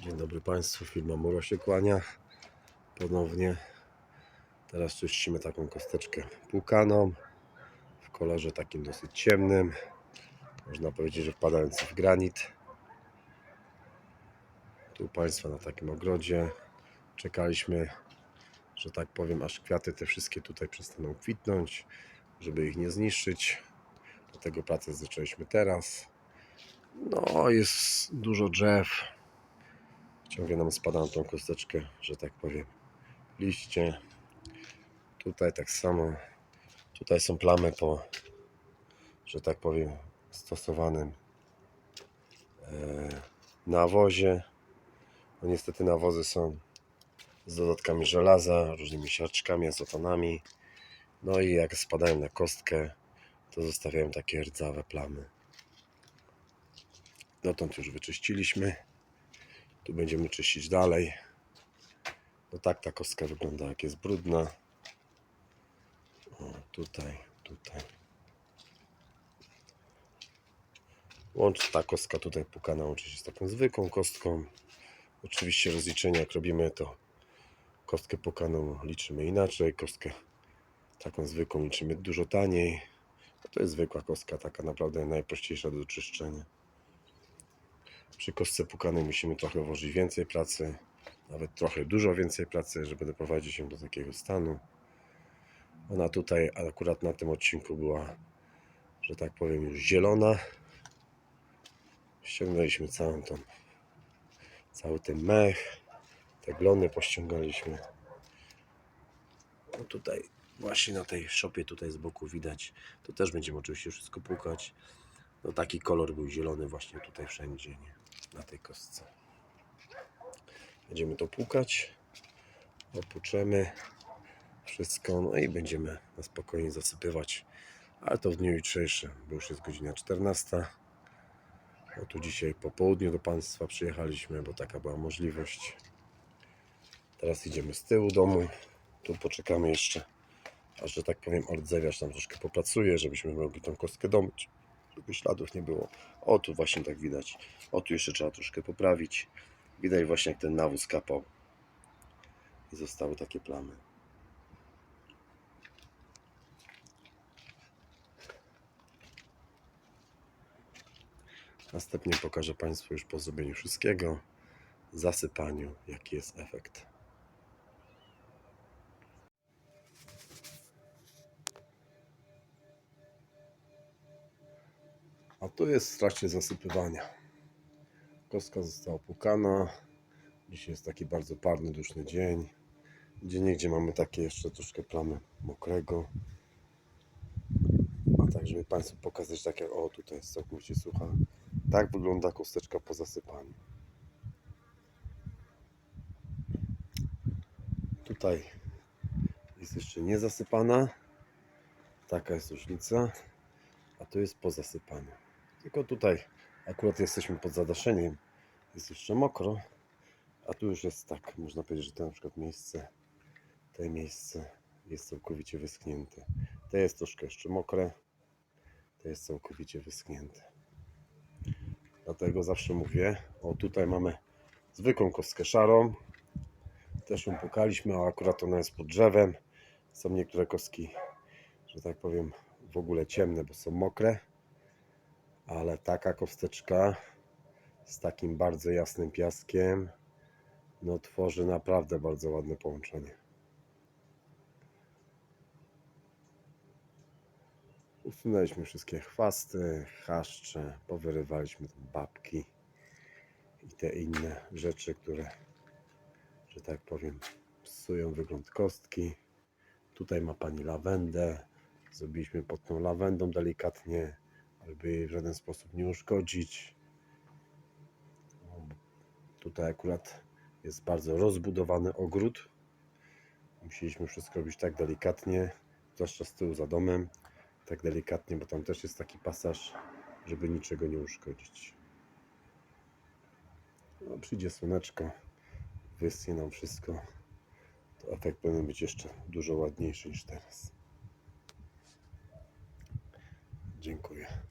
Dzień dobry Państwu, firma Muro się kłania ponownie. Teraz czyścimy taką kosteczkę pukaną w kolorze takim dosyć ciemnym. Można powiedzieć, że wpadający w granit. Tu Państwa na takim ogrodzie. Czekaliśmy, że tak powiem, aż kwiaty te wszystkie tutaj przestaną kwitnąć, żeby ich nie zniszczyć. Dlatego pracę zaczęliśmy teraz. No, jest dużo drzew. Ciągle nam spada na tą kosteczkę, że tak powiem, liście. Tutaj tak samo. Tutaj są plamy po, że tak powiem, stosowanym e, nawozie. No niestety nawozy są z dodatkami żelaza, różnymi siarczkami, azotonami. No i jak spadają na kostkę, to zostawiają takie rdzawe plamy. Dotąd już wyczyściliśmy. Tu będziemy czyścić dalej. No tak ta kostka wygląda, jak jest brudna. O, tutaj, tutaj. Łącz ta kostka tutaj pukana łączy się z taką zwykłą kostką. Oczywiście rozliczenie jak robimy to kostkę pukaną liczymy inaczej, kostkę taką zwykłą liczymy dużo taniej. To jest zwykła kostka, taka naprawdę najprościejsza do czyszczenia. Przy kostce pukanej musimy trochę włożyć więcej pracy, nawet trochę dużo więcej pracy, żeby doprowadzić ją do takiego stanu. Ona tutaj akurat na tym odcinku była, że tak powiem, już zielona. Ściągnęliśmy całą tą, cały ten mech, te glony pościągaliśmy. No tutaj właśnie na tej szopie tutaj z boku widać, to też będziemy oczywiście wszystko płukać. No taki kolor był zielony właśnie tutaj wszędzie, nie? Na tej kostce. Będziemy to płukać, opłuczemy wszystko, no i będziemy na spokojnie zasypywać, ale to w dniu jutrzejszym, bo już jest godzina 14. No tu dzisiaj po południu do Państwa przyjechaliśmy, bo taka była możliwość. Teraz idziemy z tyłu domu, tu poczekamy jeszcze, aż że tak powiem ordzewiarz tam troszkę popracuje, żebyśmy mogli tą kostkę domyć żeby śladów nie było. O, tu właśnie tak widać. O, tu jeszcze trzeba troszkę poprawić. Widać właśnie jak ten nawóz kapał. I zostały takie plamy. Następnie pokażę Państwu już po zrobieniu wszystkiego, zasypaniu, jaki jest efekt. A tu jest w trakcie zasypywania. Kostka została płukana. Dzisiaj jest taki bardzo parny, duszny dzień. Gdzie niegdzie mamy takie jeszcze troszkę plamy mokrego. A tak, żeby Państwu pokazać, tak jak o tutaj jest całkowicie sucha. Tak wygląda kosteczka po zasypaniu. Tutaj jest jeszcze nie zasypana. Taka jest różnica. A tu jest po zasypaniu. Tylko tutaj akurat jesteśmy pod zadaszeniem. Jest jeszcze mokro. A tu już jest tak, można powiedzieć, że to na przykład miejsce, to miejsce jest całkowicie wyschnięte. To jest troszkę jeszcze mokre. To jest całkowicie wyschnięte. Dlatego zawsze mówię, o tutaj mamy zwykłą kostkę szarą. Też ją pukaliśmy, a akurat ona jest pod drzewem. Są niektóre kostki, że tak powiem, w ogóle ciemne, bo są mokre. Ale taka kosteczka z takim bardzo jasnym piaskiem, no tworzy naprawdę bardzo ładne połączenie. Usunęliśmy wszystkie chwasty, chaszcze, powyrywaliśmy babki i te inne rzeczy, które, że tak powiem, psują wygląd kostki. Tutaj ma pani lawendę. Zrobiliśmy pod tą lawendą delikatnie, aby jej w żaden sposób nie uszkodzić. Tutaj akurat jest bardzo rozbudowany ogród. Musieliśmy wszystko robić tak delikatnie, zwłaszcza z tyłu za domem. Tak delikatnie, bo tam też jest taki pasaż, żeby niczego nie uszkodzić. No, przyjdzie słoneczko, wyschnie nam wszystko, to efekt powinien być jeszcze dużo ładniejszy niż teraz. Dziękuję.